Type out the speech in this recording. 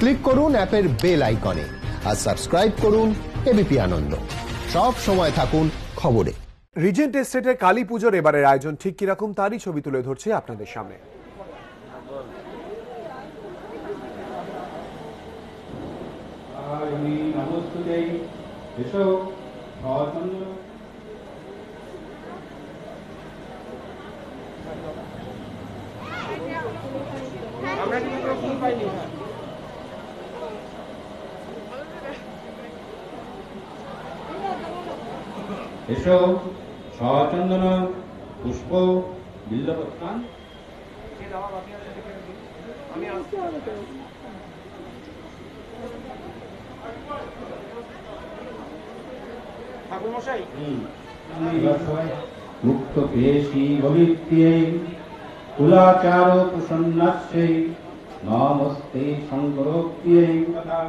Click করুন অ্যাপের bell আইকনে আর সাবস্ক্রাইব করুন এবিপি আনন্দ। সব সময় থাকুন খবরে। রিজেন্ট এস্টেটে কালী পুজোর এবারের আয়োজন ঠিক কীরকম তারই ছবি তুলে ধরছি আপনাদের সামনে। আমি নমস্তুতে এসো এসো সচন্দন পুষ্প বিল্লপত্রান মুক্ত পেশি কুলাচার নমস্তে সংকরোপ্যে তথা